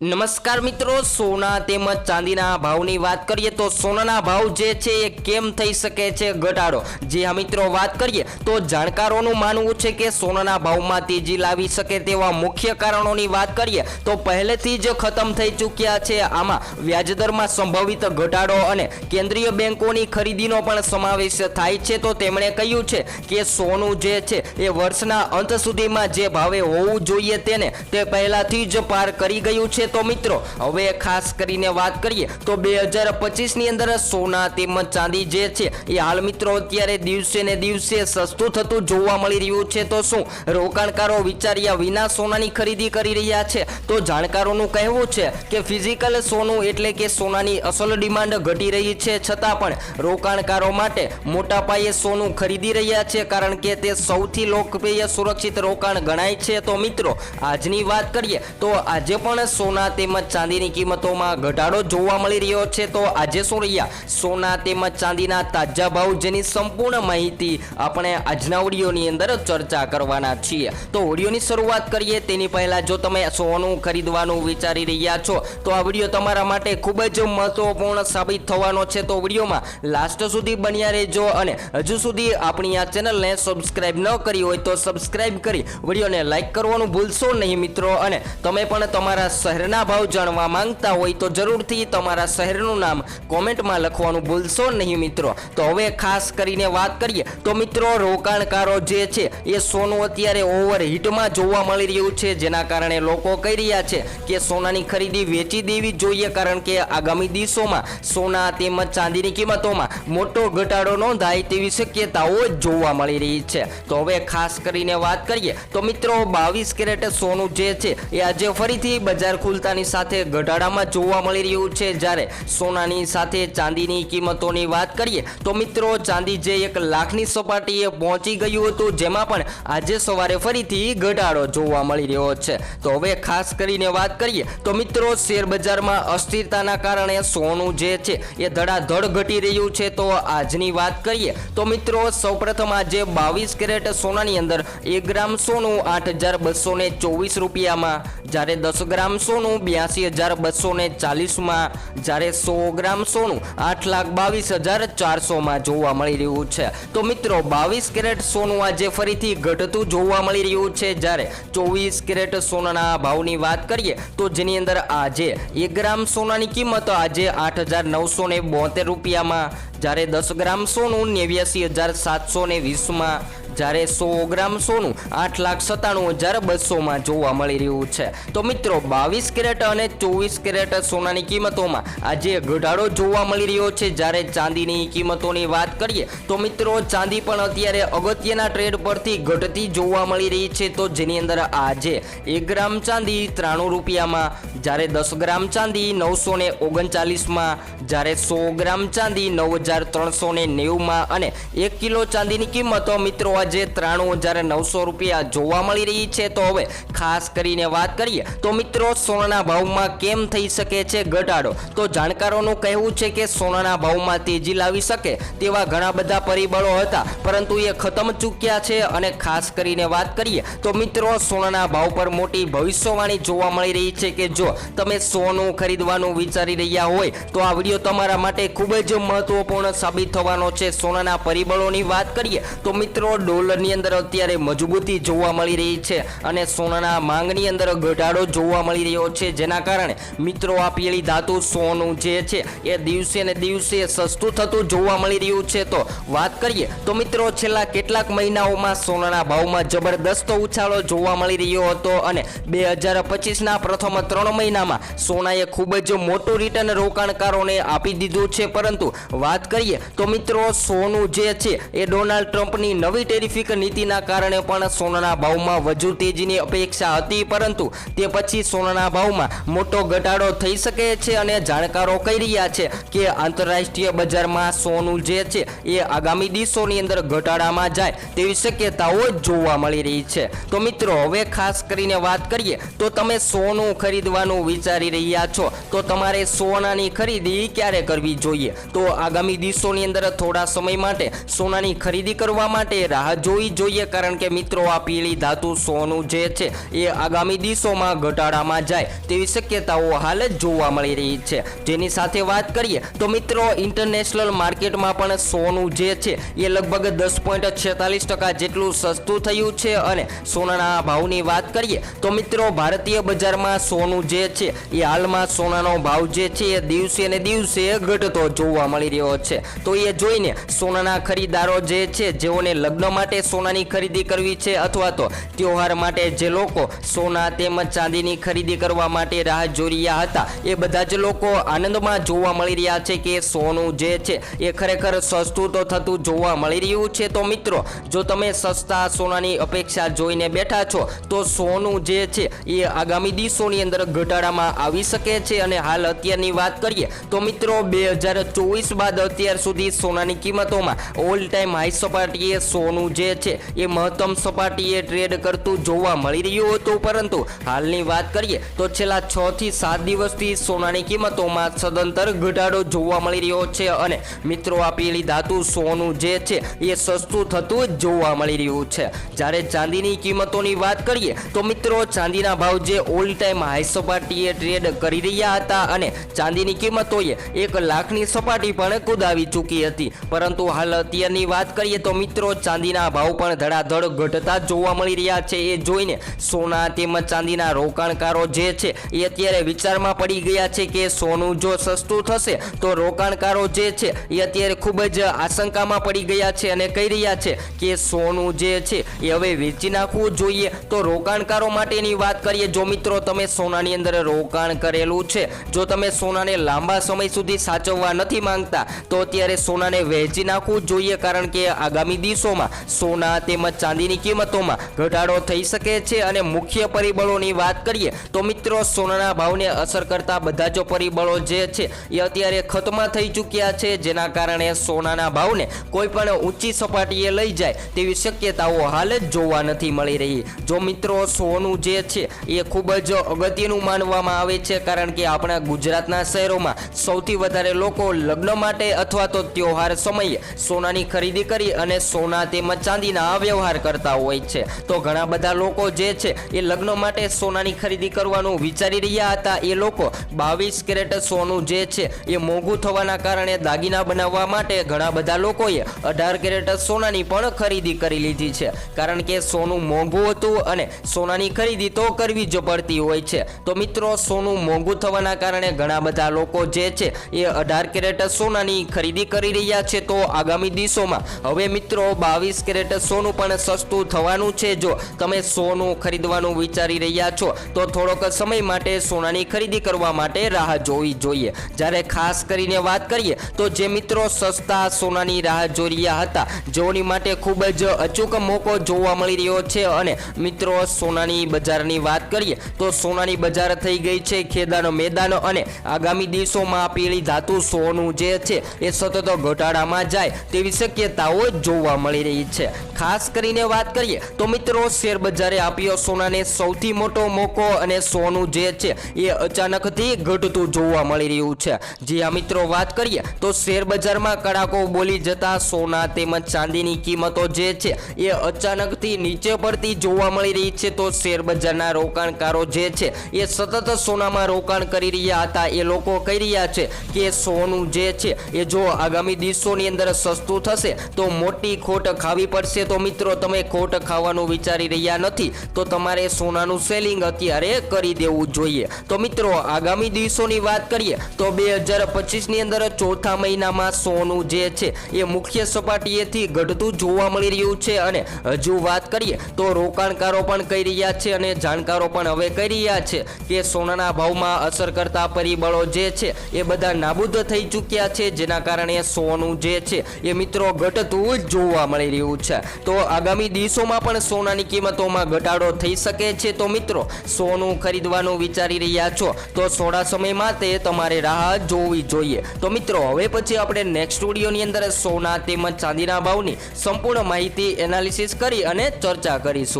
નમસ્કાર મિત્રો, સોના તેમજ ચાંદીના ભાવની વાત કરીએ તો સોનાના ભાવ જે છે એ કેમ થઈ શકે છે ઘટાડો? જે હા મિત્રો વાત કરીએ તો જાણકારોનું માનવું છે કે સોનાના ભાવમાં તેજી લાવી શકે તેવા મુખ્ય કારણોની વાત કરીએ તો પહેલેથી જ ખતમ થઈ ચૂક્યા છે આમાં વ્યાજદરમાં સંભવિત ઘટાડો અને કેન્દ્રીય બેંકોની ખરીદીનો પણ સમાવેશ થાય છે. તો તેમણે કહ્યું છે કે સોનું જે છે એ વર્ષના અંત સુધીમાં જે ભાવે હોવું જોઈએ તેને તે પહેલાથી જ પાર કરી ગયું છે. તો મિત્રો, હવે ખાસ કરીને વાત કરીએ તો બે હજાર પચીસની અંદર સોના તેમજ ચાંદી જે છે, એ હાલ મિત્રો અત્યારે દિવસે ને દિવસે સસ્તું થતું જોવા મળી રહ્યું છે. તો શું, રોકાણકારો વિચાર્યા વિના સોનાની ખરીદી કરી રહ્યા છે? તો જાણકારોનું કહેવું છે કે ફિઝિકલ સોનું એટલે કે સોનાની અસલ ડિમાન્ડ ઘટી રહી છે. છતાં પણ રોકાણકારો માટે મોટા પાયે સોનું ખરીદી રહ્યા છે, કારણ કે તે સૌથી લોકપ્રિય સુરક્ષિત રોકાણ ગણાય છે. તો મિત્રો, આજની વાત કરીએ તો આજે પણ સોના તેમજ ચાંદીની કિંમતોમાં ઘટાડો જોવા મળી રહ્યો છે. તો આજે શું રહ્યા? સોના તેમજ ચાંદીના તાજા ભાવ જેની સંપૂર્ણ માહિતી આપણે આજના ઓડિયોની અંદર ચર્ચા કરવાના છીએ. તો ઓડિયોની શરૂઆત કરીએ. તેની પહેલા જો તમે સોનું ખરીદવાનું વિચારી રહ્યા છો, તો આ વીડિયો તમારા માટે ખૂબ જ મહત્વપૂર્ણ સાબિત થવાનો છે. તો વિડીયોમાં લાસ્ટ સુધી બન્યા રહેજો અને હજુ સુધી આપણી આ ચેનલને સબસ્ક્રાઇબ ન કરી હોય તો સબસ્ક્રાઇબ કરી વિડીયોને લાઈક કરવાનું ભૂલશો નહીં મિત્રો. અને તમે પણ તમારા શહેરના ભાવ જાણવા માંગતા હોય તો જરૂરથી તમારા શહેરનું નામ કોમેન્ટમાં લખવાનું ભૂલશો નહીં મિત્રો. તો હવે ખાસ કરીને વાત કરીએ, તો મિત્રો રોકાણકારો જે છે, એ સોનું અત્યારે ઓવર હિટમાં જોવા મળી રહ્યું છે. જેના કારણે લોકો કહી રહ્યા છે કે સોનાની ખરીદી વેચી દેવી જોઈએ, કારણ કે આગામી દિવસોમાં સોના તેમજ ચાંદીની કિંમતોમાં મોટો ઘટાડો નોંધાય તેવી શક્યતાઓ જોવા મળી રહી છે. તો હવે ખાસ કરીને વાત કરીએ, તો મિત્રો બાવીસ કેરેટ સોનું જે છે, એ આજે ફરીથી બજાર ખુલતાની સાથે ઘટાડામાં જોવા મળી રહ્યું છે. જ્યારે સોનાની સાથે ચાંદીની કિંમતોની વાત કરીએ, તો મિત્રો ચાંદી જે એક લાખની સપાટીએ પહોંચી ગયું હતું, જેમાં પણ આજે સવારે ફરીથી ઘટાડો જોવા મળી રહ્યો છે. તો હવે ખાસ કરીને વાત કરીએ, તો મિત્રો શેર બજારમાં અસ્થિરતાના કારણે સોનું જે છે, એ ધડાધડ ઘટી રહ્યું છે. તો આજની વાત કરીએ, તો મિત્રો સૌપ્રથમ આજે બાવીસ કેરેટ સોનાની અંદર એક ગ્રામ સોનું, આઠ હજાર બસો ચોવીસ રૂપિયામાં. જ્યારે દસ ગ્રામ સોનું બ્યાસી હજાર બસો ને ચાલીસમાં જ્યારે સો ગ્રામ સોનું આઠ લાખ બાવીસ હજાર ચારસોમાં જોવા મળી રહ્યું છે. તો મિત્રો, બાવીસ કેરેટ સોનું આજે ફરીથી ઘટતું જોવા મળી રહ્યું છે. જ્યારે ચોવીસ કેરેટ સોનાના ભાવની વાત કરીએ, તો જેની અંદર આજે એક ગ્રામ સોનાની કિંમત આજે આઠ હજાર નવસો ને બોતેર રૂપિયામાં, જ્યારે દસ ગ્રામ સોનું નેવ્યાસી હજાર સાતસો ને વીસમાં જ્યારે સો ગ્રામ સોનું આઠ લાખ સત્તાણું હજાર બસોમાં જોવા મળી રહ્યું છે. તો મિત્રો, બાવીસ કેરેટ અને ચોવીસ કેરેટ સોનાની કિંમતોમાં આજે ઘટાડો જોવા મળી રહ્યો છે. જ્યારે ચાંદીની કિંમતોની વાત કરીએ, તો મિત્રો, ચાંદી પણ અત્યારે અગત્યના ટ્રેડ પરથી ઘટતી જોવા મળી રહી છે. તો જેની અંદર આજે એક ગ્રામ ચાંદી ત્રાણું રૂપિયામાં જ્યારે દસ ગ્રામ ચાંદી નવસો ને ઓગણચાલીસમાં, જ્યારે સો ગ્રામ ચાંદી નવ હજાર ત્રણસો ને નેવુંમાં અને એક કિલો ચાંદીની કિંમતો મિત્રો આજે ત્રાણું હજાર નવસો રૂપિયા જોવા મળી રહી છે. તો હવે ખાસ કરીને વાત કરીએ, તો મિત્રો સોનાના ભાવમાં કેમ થઈ શકે છે ઘટાડો? તો જાણકારોનું કહેવું છે કે સોનાના ભાવમાં તેજી લાવી શકે તેવા ઘણા બધા પરિબળો હતા, પરંતુ એ ખતમ ચૂક્યા છે અને ખાસ કરીને વાત કરીએ, તો મિત્રો સોનાના ભાવ પર મોટી ભવિષ્યવાણી જોવા મળી રહી છે કે જો તમે સોનું ખરીદવાનું વિચારી રહ્યા હોય, તો આ વીડિયો તમારા માટે ખૂબ જ મહત્વપૂર્ણ સાબિત થવાનો છે. સોનાના પરિબળોની વાત કરીએ, તો મિત્રો, ડોલરની અંદર અત્યારે મજબૂતી જોવા મળી રહી છે અને સોનાના માંગની અંદર ઘટાડો જોવા મળી રહ્યો છે. જેના કારણે મિત્રો, આ પીળી ધાતુ સોનું જે છે, એ દિવસે ને દિવસે સસ્તું થતું જોવા મળી રહ્યું છે. તો વાત કરીએ, તો મિત્રો, છેલ્લા કેટલાક મહિનાઓમાં સોનાના ભાવમાં જબરદસ્ત ઉછાળો જોવા મળી રહ્યો હતો અને બે હજાર પચીસના પ્રથમ ત્રણ મહિનામાં. સોનાએ ખૂબ જ મોટું રિટર્ન રોકાણકારોને આપી દીધું છે, પરંતુ વાત કરીએ તો મિત્રો, સોનું જે છે એ ડોનાલ્ડ ટ્રમ્પની નવી ટેરિફિક નીતિના કારણે પણ સોનાના ભાવમાં વધુ તેજીની અપેક્ષા હતી, પરંતુ તે પછી સોનાના ભાવમાં મોટો ઘટાડો થઈ શકે છે અને જાણકારો કહી રહ્યા છે કે આંતરરાષ્ટ્રીય બજારમાં સોનું જે છે એ આગામી દિવસોની અંદર ઘટાડામાં જાય તેવી શક્યતાઓ જોવા મળી રહી છે. તો મિત્રો, હવે ખાસ કરીને વાત કરીએ તો તમે સોનું ખરીદવાનું કરવાનું વિચારી રહ્યા છો? તો તમારે સોનાની ખરીદી ક્યારે કરવી જોઈએ? તો આગામી દિવસોની અંદર થોડા સમય માટે સોનાની ખરીદી કરવા માટે રાહ જોવી જોઈએ, કારણ કે મિત્રો, આ પીળી ધાતુ સોનું જે છે, એ આગામી દિવસોમાં ઘટાડામાં જાય તેવી શક્યતાઓ હાલ જ જોવા મળી રહી છે. જેની સાથે વાત કરીએ, તો મિત્રો ઇન્ટરનેશનલ માર્કેટમાં પણ સોનું જે છે, એ લગભગ દસ પોઈન્ટ છેતાલીસ ટકા જેટલું સસ્તું થયું છે. અને સોનાના ભાવની વાત કરીએ, તો મિત્રો, ભારતીય બજારમાં સોનું જે છે, એ હાલમાં સોનાનો ભાવ જે છે, એ દિવસે ને દિવસે ઘટતો જોવા મળી રહ્યો છે. તો એ જોઈને સોનાના ખરીદારો જે છે, જેઓને લગ્ન માટે સોનાની ખરીદી કરવી છે અથવા તો ત્યોહાર માટે જે લોકો સોના તેમજ ચાંદીની ખરીદી કરવા માટે રાહ જોઈ રહ્યા હતા, એ બધા જ લોકો આનંદમાં જોવા મળી રહ્યા છે કે સોનું જે છે, એ ખરેખર સસ્તું તો થતું જોવા મળી રહ્યું છે. તો મિત્રો, જો તમે સસ્તા સોનાની અપેક્ષા જોઈને બેઠા છો, તો સોનું જે છે, એ આગામી દિવસોની અંદર ઘટાડામાં આવી શકે છે અને હાલ અત્યારની વાત કરીએ તો મિત્રો બે હજાર ચોવીસ બાદ અત્યાર સુધી સોનાની કિંમતોમાં ઓલ ટાઈમ હાઈ સપાટીએ સોનું જે છે એ મહત્તમ સપાટીએ ટ્રેડ કરતું જોવા મળી રહ્યું હતું. પરંતુ હાલની વાત કરીએ તો છેલ્લા છ થી સાત દિવસથી સોનાની કિંમતોમાં સદંતર ઘટાડો જોવા મળી રહ્યો છે અને મિત્રો આ પીળી ધાતુ સોનું જે છે એ સસ્તું થતું જોવા મળી રહ્યું છે. જ્યારે ચાંદીની કિંમતોની વાત કરીએ તો મિત્રો ચાંદીના ભાવ જે ઓલ ટાઈમ હાઈ સપાટીએ ટ્રેડ કરી રહ્યા હતા અને ચાંદીની કિંમતોએ એક લાખની સપાટી પણ કુદાવી ચૂકી હતી. પરંતુ હાલ અત્યારની વાત કરીએ તો મિત્રો, ચાંદીના ભાવ પણ ધડાધડ ઘટતા જોવા મળી રહ્યા છે. એ જોઈને સોના તેમજ ચાંદીના રોકાણકારો જે છે, એ અત્યારે વિચારમાં પડી ગયા છે કે સોનું જો સસ્તું થશે, તો રોકાણકારો જે છે, એ અત્યારે ખૂબ જ આશંકામાં પડી ગયા છે અને કહી રહ્યા છે કે સોનું જે છે, એ હવે વેચી નાખવું જોઈએ. તો રોકાણકારો માટેની વાત કરીએ, જો મિત્રો, તમે સોનાની અંદર રોકાણ કરેલું છે. જો તમે સોનાને લાંબા સમય સુધી સાચવવા નથી માંગતા, તો અત્યારે સોનાને વહેંચી નાખવું જોઈએ કારણ કે આગામી દિવસોમાં સોના તેમજ ચાંદીની કિંમતોમાં ઘટાડો થઈ શકે છે. અને મુખ્ય પરિબળોની વાત કરીએ, તો મિત્રો, સોનાના ભાવને અસર કરતા બધા જ પરિબળો જે છે, એ અત્યારે ખતમાં થઈ ચૂક્યા છે. જેના કારણે સોનાના ભાવને કોઈ પણ ઊંચી સપાટીએ લઈ જાય તેવી શક્યતાઓ હાલ જ જોવા નથી મળી રહી. જો મિત્રો, સોનું જે છે, એ ખૂબ જ અગત્યનું માનવામાં આવે છે કારણ કે આપણા ગુજરાતના શહેરોમાં સૌથી વધારે લોકો લગ્ન માટે અથવા તો તહેવાર સમયે સોનાની ખરીદી કરી અને સોના તેમજ ચાંદીના વ્યવહાર કરતા હોય છે. તો ઘણા બધા લોકો જે છે એ લગ્ન માટે સોનાની ખરીદી કરવાનું વિચારી રહ્યા હતા. એ લોકો બાવીસ કેરેટ સોનું જે છે એ મોંઘું થવાના કારણે દાગીના બનાવવા માટે ઘણા બધા લોકોએ અઢાર કેરેટ સોનાની પણ ખરીદી કરી લીધી છે. કારણ કે સોનું મોંઘું હતું અને સોનાની ખરીદી તો કરવી જ પડતી હોય છે. તો મિત્રો, સોનું મોંઘું થવાના કારણે ઘણા બધા લોકો જે છે એ અઢાર કેરેટ સોનાની ખરીદી કરી રહ્યા છે. તો આગામી દિવસોમાં હવે મિત્રો, બાવીસ કેરેટ સોનું પણ સસ્તું થવાનું છે. જો તમે સોનું ખરીદવાનું વિચારી રહ્યા છો, તો થોડોક સમય માટે સોનાની ખરીદી કરવા માટે રાહ જોવી જોઈએ. જ્યારે ખાસ કરીને વાત કરીએ, તો જે મિત્રો સસ્તા સોનાની રાહ જોઈ રહ્યા હતા, જેઓની માટે ખૂબ જ અચૂક મોકો જોવા મળી રહ્યો છે. અને મિત્રો, સોનાની બજારની વાત કરીએ, તો સોનાની બજાર થઈ ગઈ છે ખેદાનો મેદાનો અને આગામી દિવસોમાં પીળી ધાતુ સોનું જે છે એ સતત ઘટાડામાં જાય તેવી શક્યતાઓ જોવા મળી રહી છે. ખાસ કરીને વાત કરીએ તો મિત્રો શેર બજારે આપ્યો સોનાને સૌથી મોટો મોકો અને સોનું જે છે એ અચાનકથી ઘટતું જોવા મળી રહ્યું છે. જી આ મિત્રો વાત કરીએ તો શેર બજારમાં કડાકો બોલી જતા સોના તેમજ ચાંદીની કિંમતો જે છે એ અચાનકથી નીચે પડતી જોવા મળી રહી છે તો શેર બજારના રોકાણકારો જે છે એ સતત સોનામાં રોકાણ કરી રહ્યા હતા. એ લોકો કહી રહ્યા છે કે સોનું જે છે, એ જો આગામી દિવસોની અંદર સસ્તું થશે, તો મોટી ખોટ ખાવી પડશે. તો મિત્રો, તમે ખોટ ખાવાનું વિચારી રહ્યા નથી, તો તમારે સોનાનું સેલિંગ અત્યારે કરી દેવું જોઈએ. તો મિત્રો, આગામી દિવસોની વાત કરીએ, તો બે હજાર પચીસની અંદર ચોથા મહિનામાં સોનું જે છે, એ મુખ્ય સપાટીએથી ઘટતું જોવા મળી રહ્યું છે. અને હજુ વાત કરીએ, તો રોકાણકારો પણ કહી રહ્યા છે અને જાણકારો પણ હવે કહી રહ્યા છે કે સોનાના ભાવમાં અસર કરતા પરિબળો જે છે એ બધા નાબૂદ થઈ ચૂક્યા છે, જેના કારણે સોનું જે છે એ મિત્રો ઘટતું જ જોવા મળી રહ્યું છે. તો આગામી દિવસોમાં પણ સોનાની કિંમતોમાં ઘટાડો થઈ શકે છે. તો મિત્રો, સોનું ખરીદવાનું વિચારી રહ્યા છો, તો થોડા સમય માટે તમારે રાહ જોવી જોઈએ. તો મિત્રો, હવે પછી આપણે નેક્સ્ટ સ્ટુડિયોની અંદર સોના તેમજ ચાંદીના ભાવની સંપૂર્ણ માહિતી એનાલિસિસ કરી અને ચર્ચા કરીશું.